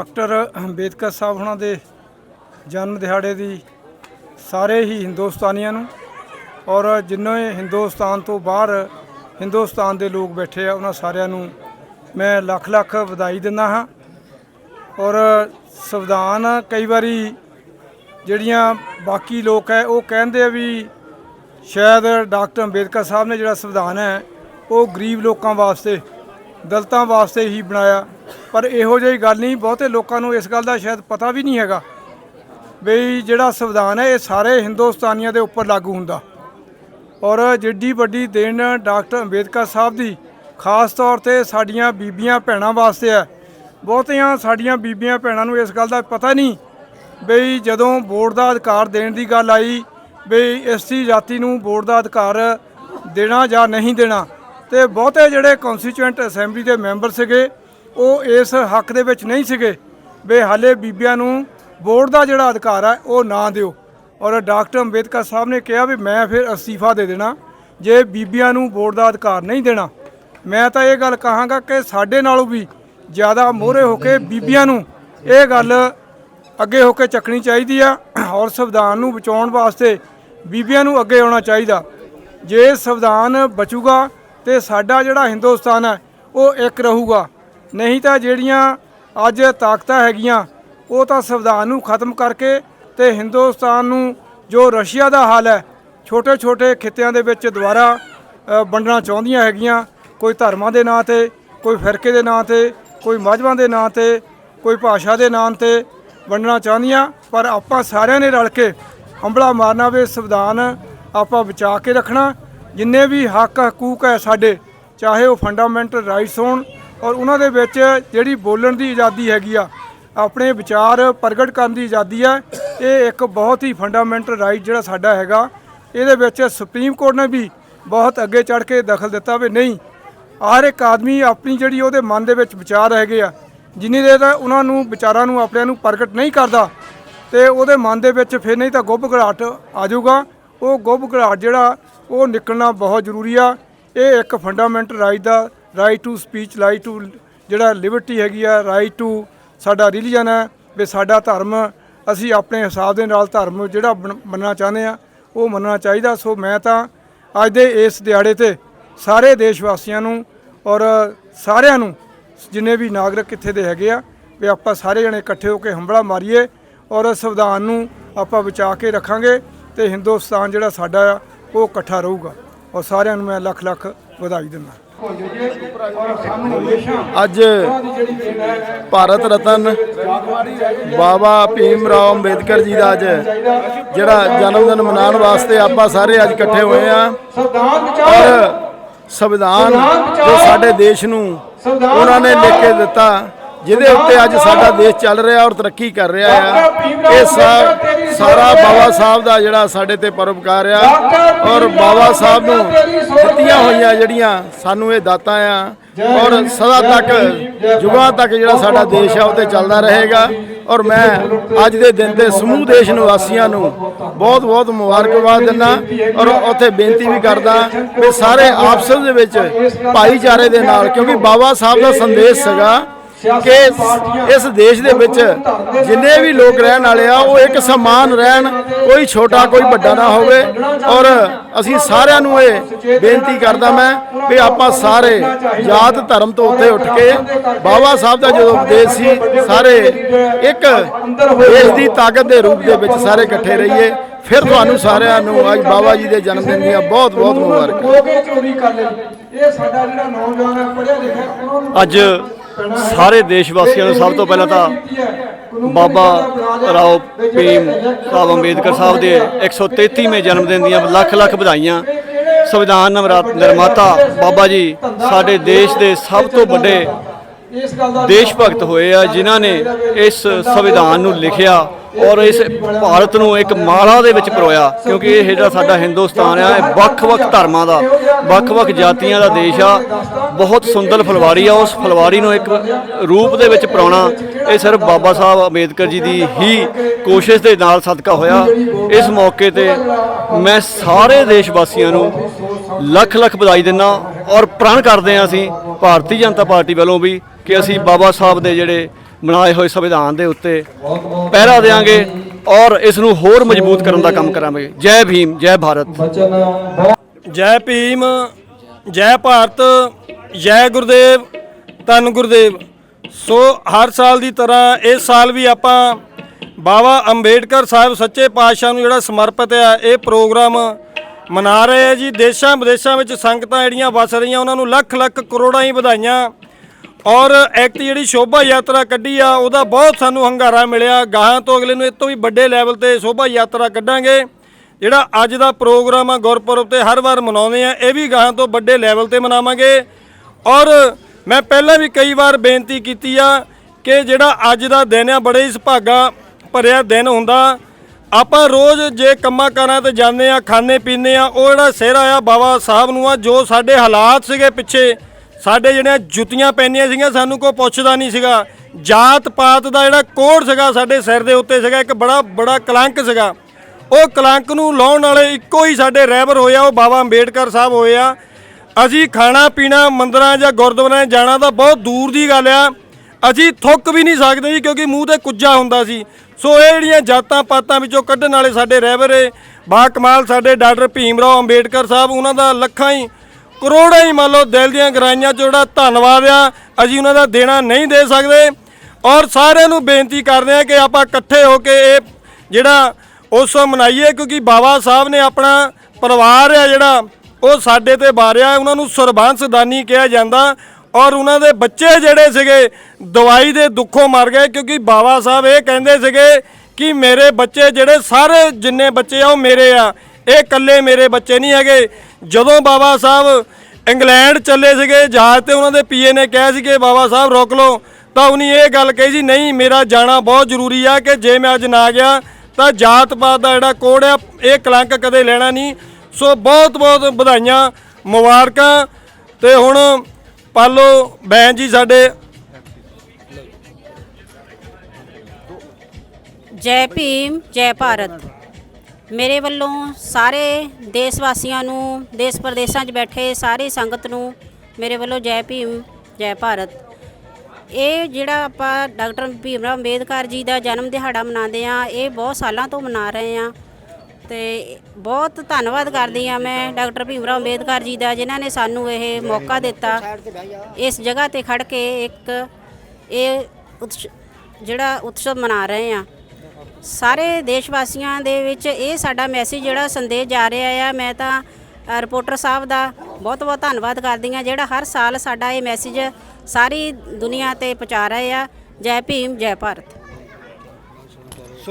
Doctor Ambedkar ਸਾਹਿਬ ਉਹਨਾਂ ਦੇ ਜਨਮ ਦਿਹਾੜੇ ਦੀ ਸਾਰੇ ਹੀ ਹਿੰਦੁਸਤਾਨੀਆਂ ਨੂੰ ਔਰ ਜਿੰਨੇ ਹਿੰਦੁਸਤਾਨ ਤੋਂ ਬਾਹਰ ਹਿੰਦੁਸਤਾਨ ਦੇ ਲੋਕ ਬੈਠੇ ਆ, ਉਹਨਾਂ ਸਾਰਿਆਂ ਨੂੰ ਮੈਂ ਲੱਖ ਲੱਖ ਵਧਾਈ ਦਿੰਦਾ ਹਾਂ ਔਰ ਸੰਵਿਧਾਨ ਕਈ ਵਾਰੀ ਜਿਹੜੀਆਂ ਬਾਕੀ ਲੋਕ ਹੈ, ਉਹ ਕਹਿੰਦੇ ਆ ਵੀ ਸ਼ਾਇਦ ਡਾਕਟਰ ਅੰਬੇਦਕਰ ਸਾਹਿਬ ਨੇ ਜਿਹੜਾ ਸੰਵਿਧਾਨ ਹੈ, ਉਹ ਗਰੀਬ ਲੋਕਾਂ ਵਾਸਤੇ, ਦਲਤਾਂ ਵਾਸਤੇ ਹੀ ਬਣਾਇਆ। ਪਰ ਇਹੋ ਜਿਹੀ ਗੱਲ ਨਹੀਂ, ਬਹੁਤੇ ਲੋਕਾਂ ਨੂੰ ਇਸ ਗੱਲ ਦਾ ਸ਼ਾਇਦ ਪਤਾ ਵੀ ਨਹੀਂ ਹੈਗਾ ਵੀ ਜਿਹੜਾ ਸੰਵਿਧਾਨ ਹੈ, ਇਹ ਸਾਰੇ ਹਿੰਦੁਸਤਾਨੀਆਂ ਦੇ ਉੱਪਰ ਲਾਗੂ ਹੁੰਦਾ। ਔਰ ਜਿੱਡੀ ਵੱਡੀ ਦੇਣ ਡਾਕਟਰ ਅੰਬੇਦਕਰ ਸਾਹਿਬ ਦੀ, ਖਾਸ ਤੌਰ ਤੇ ਸਾਡੀਆਂ ਬੀਬੀਆਂ ਭੈਣਾਂ ਵਾਸਤੇ ਹੈ। ਬਹੁਤਿਆਂ ਸਾਡੀਆਂ ਬੀਬੀਆਂ ਭੈਣਾਂ ਨੂੰ ਇਸ ਗੱਲ ਦਾ ਪਤਾ ਨਹੀਂ ਬਈ ਜਦੋਂ ਵੋਟ ਦਾ ਅਧਿਕਾਰ ਦੇਣ ਦੀ ਗੱਲ ਆਈ ਬਈ ਐਸਟੀ ਜਾਤੀ ਨੂੰ ਵੋਟ ਦਾ ਅਧਿਕਾਰ ਦੇਣਾ ਜਾਂ ਨਹੀਂ ਦੇਣਾ। ਤੇ ਬਹੁਤੇ ਜਿਹੜੇ ਕਨਸਟੀਚੁਐਂਟ ਅਸੈਂਬਲੀ ਦੇ ਮੈਂਬਰ ਸੀਗੇ ਉਹ ਇਸ ਹੱਕ ਦੇ ਵਿੱਚ ਨਹੀਂ ਸੀਗੇ ਵੀ ਹਾਲੇ ਬੀਬੀਆਂ ਨੂੰ ਵੋਟ ਦਾ ਜਿਹੜਾ ਅਧਿਕਾਰ ਹੈ ਉਹ ਨਾ ਦਿਓ। ਔਰ ਡਾਕਟਰ ਅੰਬੇਦਕਰ ਸਾਹਿਬ ਨੇ ਕਿਹਾ ਵੀ ਮੈਂ ਫਿਰ ਅਸਤੀਫਾ ਦੇ ਦੇਣਾ, ਜੇ ਬੀਬੀਆਂ ਨੂੰ ਵੋਟ ਦਾ ਅਧਿਕਾਰ ਨਹੀਂ ਦੇਣਾ। ਮੈਂ ਤਾਂ ਇਹ ਗੱਲ ਕਹਾਂਗਾ ਕਿ ਸਾਡੇ ਨਾਲੋਂ ਵੀ ਜ਼ਿਆਦਾ ਮੋਹਰੇ ਹੋ ਕੇ ਬੀਬੀਆਂ ਨੂੰ ਇਹ ਗੱਲ ਅੱਗੇ ਹੋ ਕੇ ਚੱਕਣੀ ਚਾਹੀਦੀ ਆ ਔਰ ਸੰਵਿਧਾਨ ਨੂੰ ਬਚਾਉਣ ਵਾਸਤੇ ਬੀਬੀਆਂ ਨੂੰ ਅੱਗੇ ਆਉਣਾ ਚਾਹੀਦਾ। ਜੇ ਸੰਵਿਧਾਨ ਬਚੂਗਾ ਤੇ ਸਾਡਾ ਜਿਹੜਾ ਹਿੰਦੁਸਤਾਨ ਹੈ ਉਹ ਇੱਕ ਰਹੂਗਾ। ਨਹੀਂ ਤਾਂ ਜਿਹੜੀਆਂ ਅੱਜ ਤਾਕਤਾਂ ਹੈਗੀਆਂ, ਉਹ ਤਾਂ ਸੰਵਿਧਾਨ ਨੂੰ ਖਤਮ ਕਰਕੇ ਤੇ ਹਿੰਦੁਸਤਾਨ ਨੂੰ ਜੋ ਰਸ਼ੀਆ ਦਾ ਹਾਲ ਹੈ ਛੋਟੇ ਛੋਟੇ ਖਿੱਤਿਆਂ ਦੇ ਵਿੱਚ ਦੁਬਾਰਾ ਵੰਡਣਾ ਚਾਹੁੰਦੀਆਂ ਹੈਗੀਆਂ, ਕੋਈ ਧਰਮਾਂ ਦੇ ਨਾਂ ਤੇ, ਕੋਈ ਫਿਰਕੇ ਦੇ ਨਾਂ ਤੇ, ਕੋਈ ਮਜ਼ਹਬਾਂ ਦੇ ਨਾਂ ਤੇ, ਕੋਈ ਭਾਸ਼ਾ ਦੇ ਨਾਂ ਤੇ ਵੰਡਣਾ ਚਾਹੁੰਦੀਆਂ, ਪਰ ਆਪਾਂ ਸਾਰਿਆਂ ਨੇ ਰਲ ਕੇ ਹੰਬਲਾ ਮਾਰਨਾ ਵੀ, ਸੰਵਿਧਾਨ ਆਪਾਂ ਬਚਾ ਕੇ ਰੱਖਣਾ, ਜਿੰਨੇ ਵੀ ਹੱਕ ਹਕੂਕ ਹੈ ਸਾਡੇ, ਚਾਹੇ ਉਹ ਫੰਡਾਮੈਂਟਲ ਰਾਈਟਸ ਹੋਣ ਔਰ ਉਹਨਾਂ ਦੇ ਵਿੱਚ ਜਿਹੜੀ ਬੋਲਣ ਦੀ ਆਜ਼ਾਦੀ ਹੈਗੀ ਆ, ਆਪਣੇ ਵਿਚਾਰ ਪ੍ਰਗਟ ਕਰਨ ਦੀ ਆਜ਼ਾਦੀ ਹੈ ਇਹ ਇੱਕ ਬਹੁਤ ਹੀ ਫੰਡਾਮੈਂਟਲ ਰਾਈਟ ਜਿਹੜਾ ਸਾਡਾ ਹੈਗਾ। ਇਹਦੇ ਵਿੱਚ ਸੁਪਰੀਮ ਕੋਰਟ ਨੇ ਵੀ ਬਹੁਤ ਅੱਗੇ ਚੜ੍ਹ ਕੇ ਦਖਲ ਦਿੱਤਾ ਵੀ ਨਹੀਂ, ਹਰ ਇੱਕ ਆਦਮੀ ਆਪਣੀ ਜਿਹੜੀ ਉਹਦੇ ਮਨ ਦੇ ਵਿੱਚ ਵਿਚਾਰ ਹੈਗੇ ਆ, ਜਿੰਨੀ ਦੇਰ ਤੱਕ ਉਹਨਾਂ ਨੂੰ, ਵਿਚਾਰਾਂ ਨੂੰ, ਆਪਣਿਆਂ ਨੂੰ ਪ੍ਰਗਟ ਨਹੀਂ ਕਰਦਾ ਤੇ ਉਹਦੇ ਮਨ ਦੇ ਵਿੱਚ ਫਿਰ ਨਹੀਂ ਤਾਂ ਗੁੱਭ ਘੜਾਟ ਆ ਜਾਊਗਾ। ਉਹ ਗੁੱਭ ਘੜਾਟ ਜਿਹੜਾ, ਉਹ ਨਿਕਲਣਾ ਬਹੁਤ ਜ਼ਰੂਰੀ ਆ। ਇਹ ਇੱਕ fundamental right the right to speech right to ਜਿਹੜਾ ਲਿਬਰਟੀ ਹੈਗੀ ਆ ਰਾਈਟ ਟੂ ਸਾਡਾ ਰਿਲੀਜਨ ਹੈ ਵੀ ਸਾਡਾ ਧਰਮ, ਅਸੀਂ ਆਪਣੇ ਹਿਸਾਬ ਦੇ ਨਾਲ ਧਰਮ ਜਿਹੜਾ ਬਣ- ਮੰਨਣਾ ਚਾਹੁੰਦੇ ਆ, ਉਹ ਮੰਨਣਾ ਚਾਹੀਦਾ। ਸੋ ਮੈਂ ਤਾਂ ਅੱਜ ਦੇ ਇਸ ਦਿਹਾੜੇ ਤੇ ਸਾਰੇ ਦੇਸ਼ ਵਾਸੀਆਂ ਨੂੰ ਔਰ ਸਾਰਿਆਂ ਨੂੰ, ਜਿੰਨੇ ਵੀ ਨਾਗਰਿਕ ਇੱਥੇ ਦੇ ਹੈਗੇ ਆ, ਵੀ ਆਪਾਂ ਸਾਰੇ ਜਣੇ ਇਕੱਠੇ ਹੋ ਕੇ ਹੰਬਲਾ ਮਾਰੀਏ ਔਰ ਸੰਵਿਧਾਨ ਨੂੰ ਆਪਾਂ ਬਚਾ ਕੇ ਰੱਖਾਂਗੇ ਤੇ ਹਿੰਦੁਸਤਾਨ ਜਿਹੜਾ ਸਾਡਾ ਆ, ਉਹ ਇਕੱਠਾ ਰਹੂਗਾ। ਔਰ ਸਾਰਿਆਂ ਨੂੰ ਮੈਂ ਲੱਖ ਲੱਖ ਵਧਾਈ ਦਿੰਦਾ। ਅੱਜ ਭਾਰਤ ਰਤਨ ਬਾਬਾ ਭੀਮ ਰਾਓ ਅੰਬੇਦਕਰ ਜੀ ਦਾ ਅੱਜ ਜਿਹੜਾ ਜਨਮ ਦਿਨ ਮਨਾਉਣ ਵਾਸਤੇ ਆਪਾਂ ਸਾਰੇ ਅੱਜ ਇਕੱਠੇ ਹੋਏ ਆ ਔਰ ਸੰਵਿਧਾਨ ਜੋ ਸਾਡੇ ਦੇਸ਼ ਨੂੰ ਉਹਨਾਂ ਨੇ ਲਿਖ ਕੇ ਦਿੱਤਾ। ਜਿਹਦੇ ਉੱਤੇ ਅੱਜ ਸਾਡਾ ਦੇਸ਼ ਚੱਲ ਰਿਹਾ ਔਰ ਤਰੱਕੀ ਕਰ ਰਿਹਾ ਆ। ਇਹ ਸਾਰਾ ਬਾਬਾ ਸਾਹਿਬ ਦਾ ਜਿਹੜਾ ਸਾਡੇ ਤੇ ਪਰਉਪਕਾਰ ਆ ਔਰ ਬਾਬਾ ਸਾਹਿਬ ਨੂੰ ਦਿੱਤੀਆਂ ਹੋਈਆਂ ਜਿਹੜੀਆਂ ਸਾਨੂੰ ਇਹ ਦਾਤਾਂ ਆ। ਔਰ ਸਦਾ ਤੱਕ ਜੁਗਾਂ ਤੱਕ ਜਿਹੜਾ ਸਾਡਾ ਦੇਸ਼ ਆ ਉਹ ਤੇ ਚੱਲਦਾ ਰਹੇਗਾ। ਔਰ ਮੈਂ ਅੱਜ ਦੇ ਦਿਨ ਤੇ ਸਮੂਹ ਦੇਸ਼ ਨਿਵਾਸੀਆਂ ਨੂੰ ਬਹੁਤ ਬਹੁਤ ਮੁਬਾਰਕਬਾਦ ਦਿੰਦਾ ਔਰ ਉੱਥੇ ਬੇਨਤੀ ਵੀ ਕਰਦਾ ਵੀ ਸਾਰੇ ਆਪਸ ਦੇ ਵਿੱਚ ਭਾਈਚਾਰੇ ਦੇ ਨਾਲ ਕਿਉਂਕਿ ਬਾਬਾ ਸਾਹਿਬ ਦਾ ਸੰਦੇਸ਼ ਸੀਗਾ ਕਿ ਇਸ- ਇਸ ਦੇਸ਼ ਦੇ ਵਿੱਚ ਜਿੰਨੇ ਵੀ ਲੋਕ ਰਹਿਣ ਵਾਲੇ ਆ ਉਹ ਇੱਕ ਸਮਾਨ ਰਹਿਣ ਕੋਈ ਛੋਟਾ ਕੋਈ ਵੱਡਾ ਨਾ ਹੋਵੇ। ਔਰ ਅਸੀਂ ਸਾਰਿਆਂ ਨੂੰ ਇਹ ਬੇਨਤੀ ਕਰਦਾ ਮੈਂ ਵੀ ਆਪਾਂ ਸਾਰੇ ਜਾਤ ਧਰਮ ਤੋਂ ਉੱਤੇ ਉੱਠ ਕੇ ਬਾਬਾ ਸਾਹਿਬ ਦਾ ਜਦੋਂ ਉਪਦੇਸ਼ ਸੀ ਸਾਰੇ ਇੱਕ ਦੇਸ਼ ਦੀ ਤਾਕਤ ਦੇ ਰੂਪ ਦੇ ਵਿੱਚ ਸਾਰੇ ਇਕੱਠੇ ਰਹੀਏ। ਫਿਰ ਤੁਹਾਨੂੰ ਸਾਰਿਆਂ ਨੂੰ ਅੱਜ ਬਾਬਾ ਜੀ ਦੇ ਜਨਮ ਦਿਨ ਦੀਆਂ ਬਹੁਤ ਬਹੁਤ ਮੁਬਾਰਕਾਂ। ਕੇ ਅੱਜ ਸਾਰੇ ਦੇਸ਼ ਵਾਸੀਆਂ ਨੂੰ ਸਭ ਤੋਂ ਪਹਿਲਾਂ ਤਾਂ ਬਾਬਾ ਰਾਓ ਭੀਮ ਸਾਹਿਬ ਅੰਬੇਦਕਰ ਸਾਹਿਬ ਦੇ 133ਵੇਂ ਜਨਮ ਦਿਨ ਦੀਆਂ ਲੱਖ ਲੱਖ ਵਧਾਈਆਂ। ਸੰਵਿਧਾਨ ਨਿਰਮਾ- ਨਿਰਮਾਤਾ ਬਾਬਾ ਜੀ ਸਾਡੇ ਦੇਸ਼ ਦੇ ਸਭ ਤੋਂ ਵੱਡੇ ਇਸ ਗੱਲ ਦਾ ਦੇਸ਼ ਭਗਤ ਹੋਏ ਆ ਜਿਨ੍ਹਾਂ ਨੇ ਇਸ ਸੰਵਿਧਾਨ ਨੂੰ ਲਿਖਿਆ। ਔਰ ਇਸ ਭਾਰਤ ਨੂੰ ਇੱਕ ਮਾਲਾ ਦੇ ਵਿੱਚ ਪਰੋਇਆ, ਕਿਉਂਕਿ ਇਹ ਜਿਹੜਾ ਸਾਡਾ ਹਿੰਦੁਸਤਾਨ ਆ, ਇਹ ਵੱਖ-ਵੱਖ ਧਰਮਾਂ ਦਾ, ਵੱਖ-ਵੱਖ ਜਾਤੀਆਂ ਦਾ ਦੇਸ਼ ਆ। ਬਹੁਤ ਸੁੰਦਰ ਫੁਲਵਾਰੀ ਆ, ਉਸ ਫੁਲਵਾਰੀ ਨੂੰ ਇੱਕ ਰੂਪ ਦੇ ਵਿੱਚ ਪਰੋਣਾ। ਇਹ ਸਿਰਫ ਬਾਬਾ ਸਾਹਿਬ ਅੰਬੇਦਕਰ ਜੀ ਦੀ ਹੀ ਕੋਸ਼ਿਸ਼ ਦੇ ਨਾਲ ਸਦਕਾ ਹੋਇਆ। ਇਸ ਮੌਕੇ ਤੇ ਮੈਂ ਸਾਰੇ ਦੇਸ਼ ਵਾਸੀਆਂ ਨੂੰ ਲੱਖ ਲੱਖ ਵਧਾਈ ਦਿੰਦਾ ਔਰ ਪ੍ਰਣ ਕਰਦੇ ਹਾਂ ਅਸੀਂ, ਭਾਰਤੀ ਜਨਤਾ ਪਾਰਟੀ ਵੱਲੋਂ ਵੀ, ਕਿ ਅਸੀਂ ਬਾਬਾ ਸਾਹਿਬ ਦੇ ਜਿਹੜੇ ਬਣਾਏ ਹੋਏ ਸੰਵਿਧਾਨ ਦੇ ਉੱਤੇ ਪਹਿਰਾ ਦੇਵਾਂਗੇ ਔਰ ਇਸ ਨੂੰ ਹੋਰ ਮਜ਼ਬੂਤ ਕਰਨ ਦਾ ਕੰਮ ਕਰਾਂਗੇ। ਜੈ ਭੀਮ, ਜੈ ਭਾਰਤ। ਜੈ ਭੀਮ, ਜੈ ਭਾਰਤ, ਜੈ ਗੁਰਦੇਵ, ਧੰਨ ਗੁਰਦੇਵ। ਸੋ ਹਰ ਸਾਲ ਦੀ ਤਰ੍ਹਾਂ ਇਸ ਸਾਲ ਵੀ ਆਪਾਂ ਬਾਬਾ ਅੰਬੇਡਕਰ ਸਾਹਿਬ ਸੱਚੇ ਪਾਤਸ਼ਾਹ ਨੂੰ ਜਿਹੜਾ ਸਮਰਪਿਤ ਆ, ਇਹ ਪ੍ਰੋਗਰਾਮ ਮਨਾ ਰਹੇ ਆ ਜੀ। ਦੇਸ਼ਾਂ ਵਿਦੇਸ਼ਾਂ ਵਿੱਚ ਸੰਗਤਾਂ ਜਿਹੜੀਆਂ ਵਸ ਰਹੀਆਂ, ਉਹਨਾਂ ਨੂੰ ਲੱਖ ਲੱਖ ਕਰੋੜਾਂ ਹੀ ਵਧਾਈਆਂ। ਔਰ ਇੱਕ ਜਿਹੜੀ ਸ਼ੋਭਾ ਯਾਤਰਾ ਕੱਢੀ ਆ, ਉਹਦਾ ਬਹੁਤ ਸਾਨੂੰ ਹੰਗਾਰਾ ਮਿਲਿਆ। ਗਾਹਾਂ ਤੋਂ ਅਗਲੇ ਨੂੰ ਇਹ ਤੋਂ ਵੀ ਵੱਡੇ ਲੈਵਲ ਤੇ ਸ਼ੋਭਾ ਯਾਤਰਾ ਕੱਢਾਂਗੇ। ਜਿਹੜਾ ਅੱਜ ਦਾ ਪ੍ਰੋਗਰਾਮ ਆ, ਗੁਰਪੁਰਬ ਤੇ ਹਰ ਵਾਰ ਮਨਾਉਂਦੇ ਆ, ਇਹ ਵੀ ਗਾਹਾਂ ਤੋਂ ਵੱਡੇ ਲੈਵਲ ਤੇ ਮਨਾਵਾਂਗੇ। ਔਰ ਮੈਂ ਪਹਿਲਾਂ ਵੀ ਕਈ ਵਾਰ ਬੇਨਤੀ ਕੀਤੀ ਆ ਕਿ ਜਿਹੜਾ ਅੱਜ ਦਾ ਦਿਨ ਆ, ਬੜੇ ਹੀ ਸੁਭਾਗਾ ਭਰਿਆ ਦਿਨ ਹੁੰਦਾ। ਆਪਾਂ ਰੋਜ਼ ਜੇ ਕੰਮਾਂ ਕਾਰਾਂ ਤੇ ਜਾਂਦੇ ਆ, ਖਾਣੇ ਪੀਂਦੇ ਆ, ਉਹ ਜਿਹੜਾ ਸਿਹਰਾ ਆ, ਬਾਬਾ ਸਾਹਿਬ ਨੂੰ ਆ, ਜੋ ਸਾਡੇ ਹਾਲਾਤ ਸੀਗੇ ਪਿੱਛੇ ਸਾਡੇ ਜਿਹੜੀਆਂ ਜੁੱਤੀਆਂ ਪੈਣੀਆਂ ਸੀਗੀਆਂ, ਸਾਨੂੰ ਕੋਈ ਪੁੱਛਦਾ ਨਹੀਂ ਸੀਗਾ। ਜਾਤ ਪਾਤ ਦਾ ਜਿਹੜਾ ਕੋੜ ਸੀਗਾ ਸਾਡੇ ਸਿਰ ਦੇ ਉੱਤੇ ਸੀਗਾ, ਇੱਕ ਬੜਾ ਬੜਾ ਕਲੰਕ ਸੀਗਾ। ਉਹ ਕਲੰਕ ਨੂੰ ਲਾਉਣ ਵਾਲੇ ਇੱਕੋ ਹੀ ਸਾਡੇ ਰਹਿਬਰ ਹੋਏ ਆ, ਉਹ ਬਾਬਾ ਅੰਬੇਡਕਰ ਸਾਹਿਬ ਹੋਏ ਆ। ਅਸੀਂ ਖਾਣਾ, ਪੀਣਾ, ਮੰਦਰਾਂ ਜਾਂ ਗੁਰਦੁਆਰਿਆਂ ਜਾਣਾ ਤਾਂ ਬਹੁਤ ਦੂਰ ਦੀ ਗੱਲ ਆ। ਅਸੀਂ ਥੁੱਕ ਵੀ ਨਹੀਂ ਸਕਦੇ ਜੀ, ਕਿਉਂਕਿ ਮੂੰਹ ਤੇ ਕੁੱਜਾ ਹੁੰਦਾ ਸੀ। ਸੋ ਇਹ ਜਿਹੜੀਆਂ ਜਾਤਾਂ ਪਾਤਾਂ ਵਿੱਚੋਂ ਕੱਢਣ ਵਾਲੇ ਸਾਡੇ ਰਹਿਬਰ ਏ, ਬਾ ਕਮਾਲ ਸਾਡੇ ਡਾਕਟਰ ਭੀਮ ਰਾਓ ਅੰਬੇਡਕਰ ਸਾਹਿਬ, ਉਹਨਾਂ ਦਾ ਲੱਖਾਂ ਹੀ ਕਰੋੜਾਂ ਹੀ ਮੰਨ ਲਓ ਦਿਲ ਦੀਆਂ ਗਰਾਈਆਂ 'ਚ ਜਿਹੜਾ ਧੰਨਵਾਦ ਆ, ਅਸੀਂ ਉਹਨਾਂ ਦਾ ਦੇਣਾ ਨਹੀਂ ਦੇ ਸਕਦੇ। ਔਰ ਸਾਰਿਆਂ ਨੂੰ ਬੇਨਤੀ ਕਰਦੇ ਆ ਕਿ ਆਪਾਂ ਇਕੱਠੇ ਹੋ ਕੇ ਇਹ ਜਿਹੜਾ ਉਤਸਵ ਮਨਾਈਏ, ਕਿਉਂਕਿ ਬਾਬਾ ਸਾਹਿਬ ਨੇ ਆਪਣਾ ਪਰਿਵਾਰ ਆ ਜਿਹੜਾ, ਉਹ ਸਾਡੇ ਤੇ ਵਾਰਿਆ ਉਹਨਾਂ ਨੂੰ ਸਰਬੰਸਦਾਨੀ ਕਿਹਾ ਜਾਂਦਾ। ਔਰ ਉਹਨਾਂ ਦੇ ਬੱਚੇ ਜਿਹੜੇ ਸੀਗੇ, ਦਵਾਈ ਦੇ ਦੁੱਖੋਂ ਮਰ ਗਏ, ਕਿਉਂਕਿ ਬਾਬਾ ਸਾਹਿਬ ਇਹ ਕਹਿੰਦੇ ਸੀਗੇ ਕਿ ਮੇਰੇ ਬੱਚੇ ਜਿਹੜੇ ਸਾਰੇ ਜਿੰਨੇ ਬੱਚੇ ਆ, ਉਹ ਮੇਰੇ ਆ, ਇਹ ਇਕੱਲੇ ਮੇਰੇ ਬੱਚੇ ਨਹੀਂ ਹੈਗੇ। ਜਦੋਂ ਬਾਬਾ ਸਾਹਿਬ ਇੰਗਲੈਂਡ ਚੱਲੇ ਸੀਗੇ, ਜਹਾਜ਼ ਤੇ ਉਹਨਾਂ ਦੇ ਪੀਏ ਨੇ ਕਿਹਾ ਸੀ ਕਿ ਬਾਬਾ ਸਾਹਿਬ, ਰੋਕ ਲਓ। ਤਾਂ ਉਹਨੇ ਇਹ ਗੱਲ ਕਹੀ ਸੀ, ਨਹੀਂ, ਮੇਰਾ ਜਾਣਾ ਬਹੁਤ ਜ਼ਰੂਰੀ ਆ ਕਿ ਜੇ ਮੈਂ ਅੱਜ ਨਾ ਗਿਆ, ਤਾਂ ਜਾਤ ਪਾਤ ਦਾ ਜਿਹੜਾ ਕੋੜ ਆ, ਇਹ ਕਲੰਕ ਕਦੇ ਲੈਣਾ ਨਹੀਂ। ਸੋ ਬਹੁਤ ਬਹੁਤ ਵਧਾਈਆਂ, ਮੁਬਾਰਕਾਂ। ਤੇ ਹੁਣ ਪਾਲੋ ਬੈਨ ਜੀ ਸਾਡੇ। ਜੈ ਭੀਮ, ਜੈ ਭਾਰਤ। ਮੇਰੇ ਵੱਲੋਂ ਸਾਰੇ ਦੇਸ਼ ਵਾਸੀਆਂ ਨੂੰ, ਦੇਸ਼ ਪ੍ਰਦੇਸ਼ਾਂ 'ਚ ਬੈਠੇ ਸਾਰੀ ਸੰਗਤ ਨੂੰ ਮੇਰੇ ਵੱਲੋਂ ਜੈ ਭੀਮ, ਜੈ ਭਾਰਤ। ਇਹ ਜਿਹੜਾ ਆਪਾਂ ਡਾਕਟਰ ਭੀਮ ਰਾਓ ਅੰਬੇਦਕਰ ਜੀ ਦਾ ਜਨਮ ਦਿਹਾੜਾ ਮਨਾਉਂਦੇ ਆ ਇਹ ਬਹੁਤ ਸਾਲਾਂ ਤੋਂ ਮਨਾ ਰਹੇ ਆ ਤੇ ਬਹੁਤ ਧੰਨਵਾਦ ਕਰਦੀ ਆ ਮੈਂ ਡਾਕਟਰ ਭੀਮ ਰਾਓ ਅੰਬੇਦਕਰ ਜੀ ਦਾ, ਜਿਨ੍ਹਾਂ ਨੇ ਸਾਨੂੰ ਇਹ ਮੌਕਾ ਦਿੱਤਾ। ਇਸ ਜਗ੍ਹਾ ਤੇ ਖੜ ਕੇ ਇੱਕ ਇਹ ਉਤਸ- ਜਿਹੜਾ ਉਤਸਵ ਮਨਾ ਰਹੇ ਆ ਸਾਰੇ ਦੇਸ਼ ਵਾਸੀਆਂ ਦੇ ਵਿੱਚ ਇਹ ਸਾਡਾ ਮੈਸੇਜ ਜਿਹੜਾ ਸੰਦੇਸ਼ ਜਾ ਰਿਹਾ ਆ, ਮੈਂ ਤਾਂ ਰਿਪੋਰਟਰ ਸਾਹਿਬ ਦਾ ਬਹੁਤ ਬਹੁਤ ਧੰਨਵਾਦ ਕਰਦੀ ਆ ਜਿਹੜਾ ਹਰ ਸਾਲ ਸਾਡਾ ਇਹ ਮੈਸੇਜ ਸਾਰੀ ਦੁਨੀਆ ਤੇ ਪਹੁੰਚਾ ਰਹੇ ਆ। ਜੈ ਭੀਮ, ਜੈ ਭਾਰਤ।